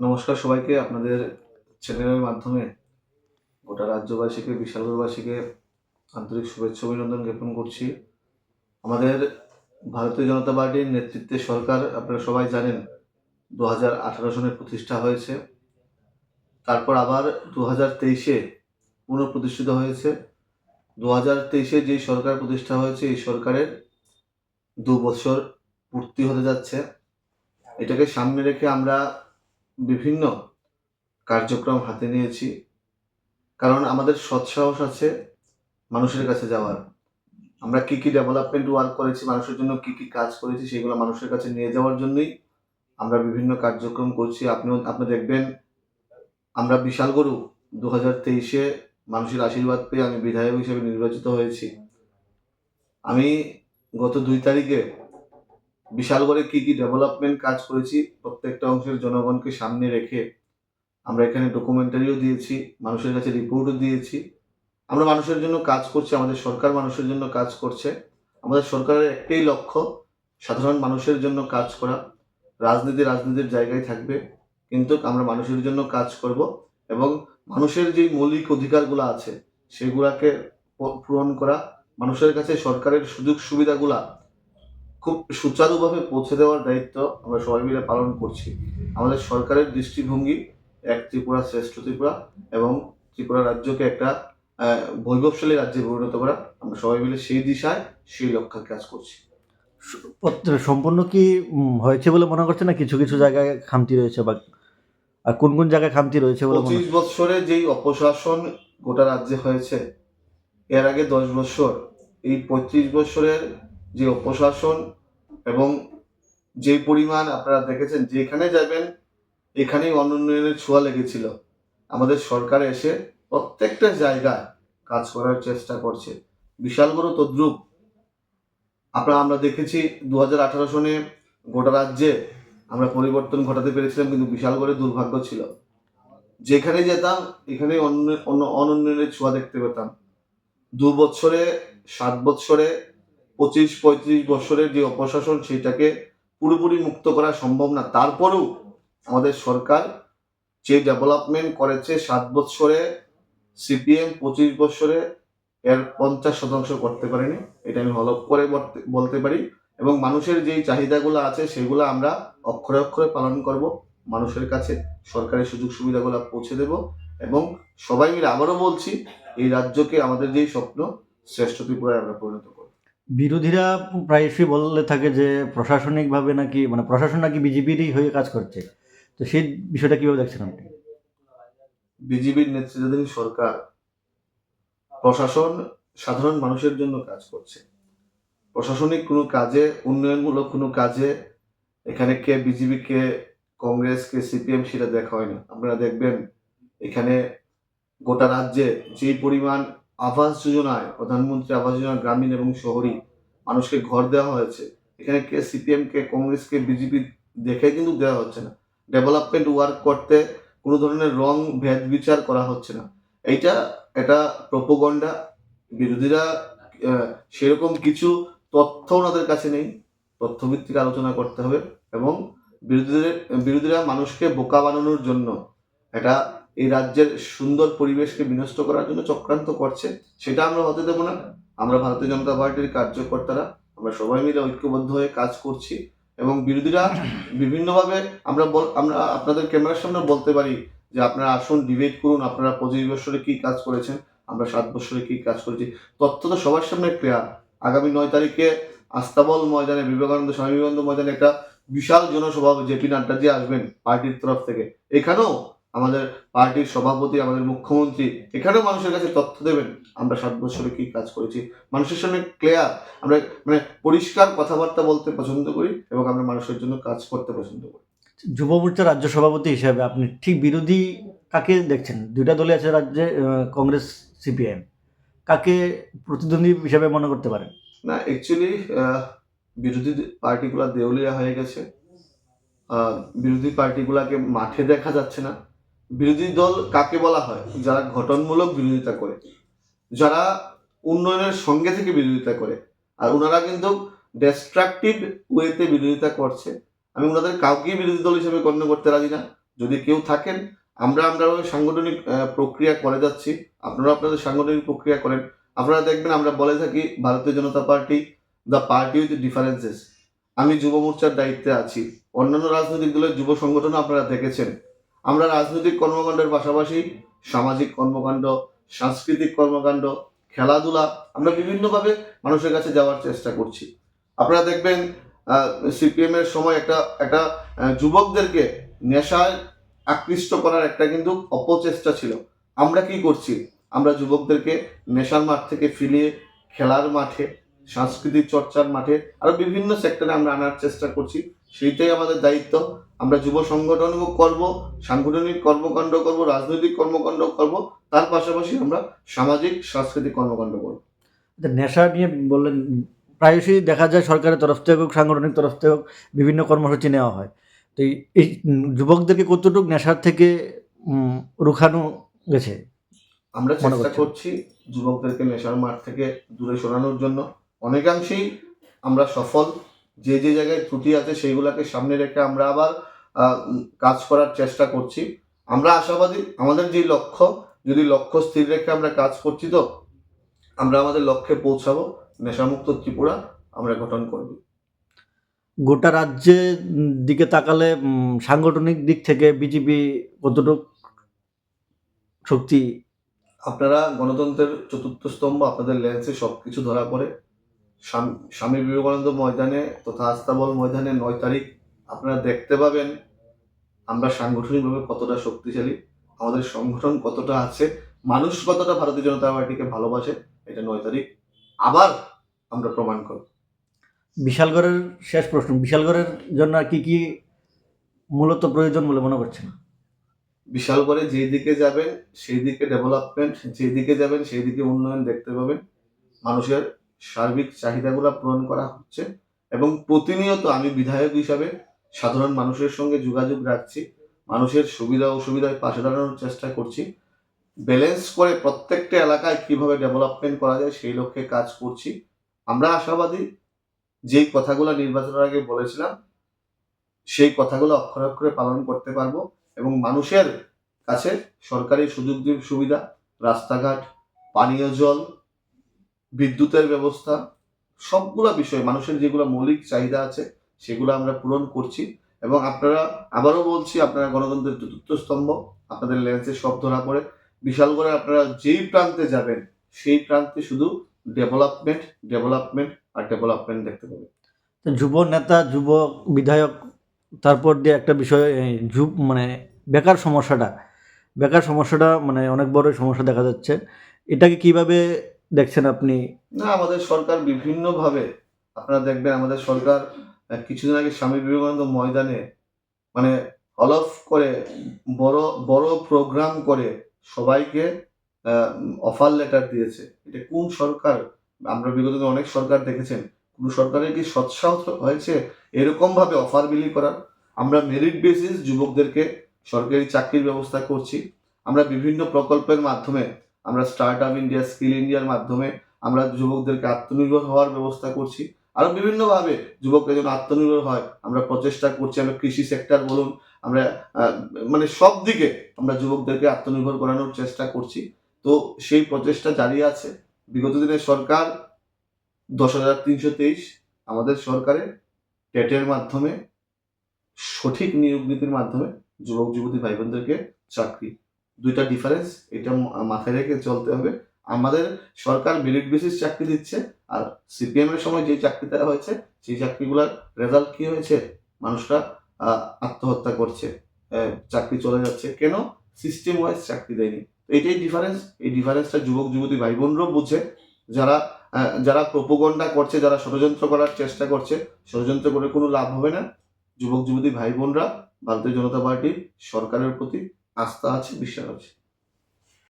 নমস্কার সবাইকে আপনাদের চ্যানেলের মাধ্যমে। গোটা রাজ্যবাসীকে বিশালগড়বাসীকে আন্তরিক শুভেচ্ছা অভিনন্দন জ্ঞাপন করছি। আমাদের ভারতীয় জনতা পার্টির নেতৃত্বে সরকার, আপনারা সবাই জানেন দু হাজার আঠারো সনে প্রতিষ্ঠা হয়েছে। তারপর আবার দু হাজার তেইশে পুনঃপ্রতিষ্ঠিত হয়েছে। দু হাজার তেইশে যেই সরকার প্রতিষ্ঠা হয়েছে, এই সরকারের দু বছর পূর্তি হতে যাচ্ছে। এটাকে সামনে রেখে আমরা বিভিন্ন কার্যক্রম হাতে নিয়েছি। কারণ আমাদের সৎসাহস আছে মানুষের কাছে যাওয়ার। আমরা কি কি ডেভেলপমেন্ট ওয়ার্ক করেছি, মানুষের জন্য কি কি কাজ করেছি, সেগুলো মানুষের কাছে নিয়ে যাওয়ার জন্যই আমরা বিভিন্ন কার্যক্রম করছি। আপনিও, আপনি দেখবেন, আমরা বিশাল গরু। দু হাজার তেইশে মানুষের আশীর্বাদ পেয়ে আমি বিধায়ক হিসেবে নির্বাচিত হয়েছি। আমি গত দুই তারিখে বিশালগড়ে কি কি ডেভেলপমেন্ট কাজ করেছি, প্রত্যেকটা অংশের জনগণকে সামনে রেখে আমরা এখানে ডকুমেন্টারিও দিয়েছি, মানুষের কাছে রিপোর্টও দিয়েছি। আমরা মানুষের জন্য কাজ করছি, আমাদের সরকার মানুষের জন্য কাজ করছে। আমাদের সরকারের একটাই লক্ষ্য, সাধারণ মানুষের জন্য কাজ করা। রাজনীতি রাজনীতির জায়গায় থাকবে, কিন্তু আমরা মানুষের জন্য কাজ করব এবং মানুষের যে মৌলিক অধিকারগুলো আছে, সেগুলাকে পূরণ করা, মানুষের কাছে সরকারের সুযোগ সুবিধাগুলা খুব সুচারুভাবে পৌঁছে দেওয়ার দায়িত্ব আমরা সবাই মিলে পালন করছি। আমাদের সরকারের দৃষ্টিভঙ্গি এক ত্রিপুরা শ্রেষ্ঠ ত্রিপুরা এবং ত্রিপুরা রাজ্যকে একটা বৈভবশালী রাজ্যে পরিণত করা। আমরা সবাই মিলে সেই দিশায় সেই লক্ষ্যে কাজ করছি। সম্পূর্ণ কি হয়েছে বলে মনে করছে না? কিছু কিছু জায়গায় খামতি রয়েছে বা আর কোন কোন জায়গায় খামতি রয়েছে বলে পঁচিশ বৎসরে যেই অপশাসন গোটা রাজ্যে হয়েছে এর আগে দশ বৎসর। এই পঁয়ত্রিশ বৎসরের যে অপশাসন এবং যে পরিমাণ আপনারা দেখেছেন, যেখানে যাবেন, এখানেই অনুন্নয়নের ছোঁয়া লেগেছিল। আমাদের সরকার এসে প্রত্যেকটা জায়গায় কাজ করার চেষ্টা করছে। বিশাল বড় তদ্রুপ। আপনারা, আমরা দেখেছি দু হাজার আঠারো সনে গোটা রাজ্যে আমরা পরিবর্তন ঘটাতে পেরেছিলাম, কিন্তু বিশাল করে দুর্ভাগ্য ছিল। যেখানে যেতাম, এখানে অন্য অন্য অনুন্নয়নের ছোঁয়া দেখতে পেতাম। দু বছরে সাত বছরে পঁচিশ, পঁয়ত্রিশ বছরের যে অপশাসন সেটাকে পুরোপুরি মুক্ত করা সম্ভব না। তারপরেও আমাদের সরকার যে ডেভেলপমেন্ট করেছে সাত বছরে, সিপিএম পঁচিশ বছরে, এর পঞ্চাশ শতাংশ করতে পারেনি, এটা আমি হলপ করে বলতে- পারি। এবং মানুষের যেই চাহিদাগুলো আছে সেগুলো আমরা অক্ষরে অক্ষরে পালন করব। মানুষের কাছে সরকারি সুযোগ সুবিধাগুলো পৌঁছে দেব। এবং সবাই মিলে আবারও বলছি, এই রাজ্যকে আমাদের যেই স্বপ্ন, শ্রেষ্ঠ ত্রিপুরায় আমরা পরিণত করব। বিরোধীরা প্রায়শই বললে থাকে যে প্রশাসনিকভাবে নাকি মানে প্রশাসন নাকি বিজেপিরই হয়ে কাজ করছে। তো সেই বিষয়টা কীভাবে দেখছেন আপনি? বিজেপির নেতৃত্বাধীন সরকার প্রশাসন সাধারণ মানুষের জন্য কাজ করছে। প্রশাসনিক কোনো কাজে, উন্নয়নমূলক কোনো কাজে এখানে কে বিজেপি, কে কংগ্রেস, কে সিপিএম সেটা দেখা হয় না আপনারা দেখবেন এখানে গোটা রাজ্যে যেই পরিমাণ আবাস যোজনায়, প্রধানমন্ত্রী আবাস যোজনা গ্রামীণ এবং শহরী মানুষকে ঘর দেওয়া হয়েছে। এখানে কে সিপিএম, কে কংগ্রেস, কে বিজেপি দেখে কিন্তু দেওয়া হচ্ছে না। ডেভেলপমেন্ট ওয়ার্ক করতে কোনো ধরনের রং, ভেদ বিচার করা হচ্ছে না। এইটা এটা প্রপোগন্ডা। বিরোধীরা সেরকম কিছু তথ্য ওনাদের কাছে নেই। তথ্যভিত্তিক আলোচনা করতে হবে এবং বিরোধীদের, বিরোধীরা মানুষকে বোকা বানানোর জন্য এটা এই রাজ্যের সুন্দর পরিবেশকে বিনষ্ট করার জন্য চক্রান্ত করছে, সেটা আমরা হতে দেবো না। আমরা ভারতীয় জনতা পার্টির কার্যকর্তারা, আমরা সবাই মিলে ঐক্যবদ্ধ হয়ে কাজ করছি এবং বিরোধীরা বিভিন্নভাবে আমরা আমরা আপনাদের ক্যামেরার সামনে বলতে পারি যে আপনারা আসুন, ডিবেট করুন, আপনারা পঁচিশ বছরে কি কাজ করেছেন, আমরা সাত বছরে কি কাজ করেছি। তথ্য তো সবার সামনে ক্লিয়ার আগামী নয় তারিখে আস্তাবল ময়দানে বিবেকানন্দ স্বামী বিবেকানন্দ ময়দানে একটা বিশাল জনসভা, জেপি নাড্ডাজি আসবেন পার্টির তরফ থেকে। এখানেও আমাদের পার্টির সভাপতি আমাদের মুখ্যমন্ত্রী এখানেও মানুষের কাছে তথ্য দেবেন আমরা সাত বছরে কি কাজ করেছি। মানুষের সামনে ক্লিয়ার আমরা মানে পরিষ্কার কথাবার্তা বলতে পছন্দ করি এবং আমরা মানুষের জন্য কাজ করতে পছন্দ করি। যুব মোর্চার রাজ্য সভাপতি হিসেবে আপনি ঠিক বিরোধী কাকে দেখছেন? দুইটা দলে আছে রাজ্যে কংগ্রেস সিপিআইএম। কাকে প্রতিদ্বন্দ্বী হিসেবে মনে করতে পারেন? না অ্যাকচুয়ালি বিরোধী পার্টিগুলো দেউলিয়া হয়ে গেছে। বিরোধী পার্টিগুলাকে মাঠে দেখা যাচ্ছে না। বিরোধী দল কাকে বলা হয়? যারা গঠনমূলক বিরোধিতা করে, যারা উন্নয়নের সঙ্গে থেকে বিরোধিতা করে, আর ওনারা কিন্তু ডেস্ট্রাকটিভ ওয়েতে বিরোধিতা করছে। আমি ওনাদের কাউকেই বিরোধী দল হিসেবে গণ্য করতে রাজি না। যদি কেউ থাকেন, আমরা আমরা সাংগঠনিক প্রক্রিয়া করে যাচ্ছি। আপনারা আপনাদের সাংগঠনিক প্রক্রিয়া করেন। আপনারা দেখবেন, আমরা বলে থাকি, Bharatiya Janata party the party with differences আমি যুব মোর্চার দায়িত্বে আছি। অন্যান্য রাজনৈতিক দলের যুব সংগঠন আপনারা দেখেছেন। আমরা রাজনৈতিক কর্মকাণ্ডের পাশাপাশি সামাজিক কর্মকাণ্ড, সাংস্কৃতিক কর্মকাণ্ড, খেলাধুলা, আমরা বিভিন্নভাবে মানুষের কাছে যাওয়ার চেষ্টা করছি। আপনারা দেখবেন সিপিএম এর সময় একটা একটা যুবকদেরকে নেশায় আকৃষ্ট করার একটা কিন্তু অপচেষ্টা ছিল। আমরা কি করছি? আমরা যুবকদেরকে নেশার মাঠ থেকে ফিরিয়ে খেলার মাঠে সাংস্কৃতিক চর্চার মাঠে আরও বিভিন্ন সেক্টরে আমরা আনার চেষ্টা করছি। সেইটাই আমাদের দায়িত্ব। আমরা যুব সংগঠনও করব সাংগঠনিক কর্মকাণ্ড করব রাজনৈতিক কর্মকাণ্ড করব তার পাশাপাশি আমরা সামাজিক সাংস্কৃতিক কর্মকাণ্ড করব। আচ্ছা, নেশা নিয়ে বললেন প্রায়শই দেখা যায় সরকারের তরফ থেকে হোক সাংগঠনিক তরফ থেকে হোক বিভিন্ন কর্মসূচি নেওয়া হয়। তো এই- যুবকদেরকে কতটুকু নেশার থেকে রুখানো গেছে? আমরা চেষ্টা করছি যুবকদেরকে নেশার মাঠ থেকে দূরে সরানোর জন্য। অনেকাংশেই আমরা সফল। যে যে জায়গায় ত্রুটি আছে সেইগুলোকে সামনে রেখে আমরা আবার কাজ করার চেষ্টা করছি। আমরা আশাবাদী আমাদের যে লক্ষ্য যদি লক্ষ্য স্থির রেখে আমরা কাজ করছি তো আমরা আমাদের লক্ষ্যে পৌঁছাবো নেশামুক্ত ত্রিপুরা আমরা গঠন করব। গোটা রাজ্যের দিকে তাকালে সাংগঠনিক দিক থেকে বিজেপি কতটুকু শক্তি? আপনারা গণতন্ত্রের চতুর্থ স্তম্ভ আপনাদের লেন্সে সব কিছু ধরা পড়ে। স্বাম- স্বামী বিবেকানন্দ ময়দানে তথা আস্তাবল ময়দানে নয় তারিখ আপনারা দেখতে পাবেন আমরা সাংগঠনিকভাবে কতটা শক্তিশালী আমাদের সংগঠন কতটা আছে মানুষ কতটা ভারতীয় জনতা পার্টিকে ভালোবাসে এটা নয় তারিখ আবার আমরা প্রমাণ করব। বিশালগড়ের শেষ প্রশ্ন বিশালগড়ের জন্য আর কি কি মূলত প্রয়োজন বলে মনে করছেন? বিশাল করে যেই দিকে যাবেন সেই দিকে ডেভেলপমেন্ট যেই দিকে যাবেন সেই দিকে উন্নয়ন দেখতে পাবেন। মানুষের সার্বিক চাহিদাগুলো পূরণ করা হচ্ছে এবং প্রতিনিয়ত আমি বিধায়ক হিসাবে সাধারণ মানুষের সঙ্গে যোগাযোগ রাখছি, মানুষের সুবিধা অসুবিধায় পাশে দাঁড়ানোর চেষ্টা করছি। ব্যালেন্স করে প্রত্যেকটা এলাকায় কীভাবে ডেভেলপমেন্ট করা যায় সেই লক্ষ্যে কাজ করছি। আমরা আশাবাদী যেই কথাগুলো নির্বাচনের আগে বলেছিলাম, সেই কথাগুলো অক্ষরে অক্ষরে পালন করতে পারব এবং মানুষের কাছে সরকারি সুযোগ সুবিধা, রাস্তাঘাট, পানীয় জল বিদ্যুতের ব্যবস্থা, সবগুলা বিষয়, মানুষের যেগুলো মৌলিক চাহিদা আছে, সেগুলো আমরা পূরণ করছি। এবং আপনারা, আবারও বলছি, আপনারা গণতন্ত্রের চতুর্থ স্তম্ভ, আপনাদের লেন্সে সব ধরা পড়ে। বিশাল করে আপনারা যেই প্রান্তে যাবেন, সেই প্রান্তে শুধু ডেভেলপমেন্ট ডেভেলপমেন্ট আর ডেভেলপমেন্ট দেখতে পাবেন। যুব নেতা, যুব বিধায়ক, তারপর দিয়ে একটা বিষয় যুব মানে বেকার সমস্যাটা। বেকার সমস্যাটা মানে অনেক বড় সমস্যা দেখা যাচ্ছে। এটাকে কীভাবে দেখছেন আপনি? না, আমাদের সরকার বিভিন্নভাবে, আপনারা দেখবেন আমাদের সরকার কিছুদিন আগে স্বামী বিবেকানন্দ ময়দানে মানে হলফ করে, বড় বড় প্রোগ্রাম করে সবাইকে অফার লেটার দিয়েছে। এটা কোন সরকার? আমরা বিগত অনেক সরকার দেখেছেন। কোন সরকারের কি সৎসাহস হয়েছে এরকম ভাবে অফার বিলি করার? আমরা মেরিট বেসিস যুবকদেরকে সরকারি চাকরির ব্যবস্থা করছি। আমরা বিভিন্ন প্রকল্পের মাধ্যমে আমরা স্টার্ট আপ ইন্ডিয়া, স্কিল ইন্ডিয়ার মাধ্যমে আমরা যুবকদেরকে আত্মনির্ভর হওয়ার ব্যবস্থা করছি। আরও বিভিন্নভাবে যুবকরা যেন আত্মনির্ভর হয়, আমরা প্রচেষ্টা করছি, আমরা কৃষি সেক্টর বলুন, আমরা মানে সব দিকে আমরা যুবকদেরকে আত্মনির্ভর করানোর চেষ্টা করছি। তো সেই প্রচেষ্টা জারি আছে। বিগত দিনে সরকার দশ হাজার তিনশো তেইশ আমাদের সরকারে টেটের মাধ্যমে সঠিক নিয়োগ নীতির মাধ্যমে যুবক যুবতী ভাই বোনদেরকে চাকরি দুইটা ডিফারেন্স এটা মাথায় রেখে চলতে হবে। আমাদের সরকার মেরিট বেসিস চাকরি দিচ্ছে আর সিপিএম এর সময় যে চাকরি দেওয়া হয়েছে, সেই চাকরিগুলোর রেজাল্ট কি হয়েছে? মানুষরা আত্মহত্যা করছে। চাকরি চলে যাচ্ছে। কেন? সিস্টেম ওয়াইজ চাকরি দেয়নি। এটাই ডিফারেন্স এই ডিফারেন্সটা যুবক, যুবতী ভাই বোনরাও বুঝে। যারা যারা প্রোপোগন্ডা করছে, যারা ষড়যন্ত্র করার চেষ্টা করছে, ষড়যন্ত্র করে কোনো লাভ হবে না। যুবক, যুবতী ভাই বোনরা ভারতীয় জনতা পার্টির সরকারের প্রতি আস্থা আছে বিশ্বাস আছে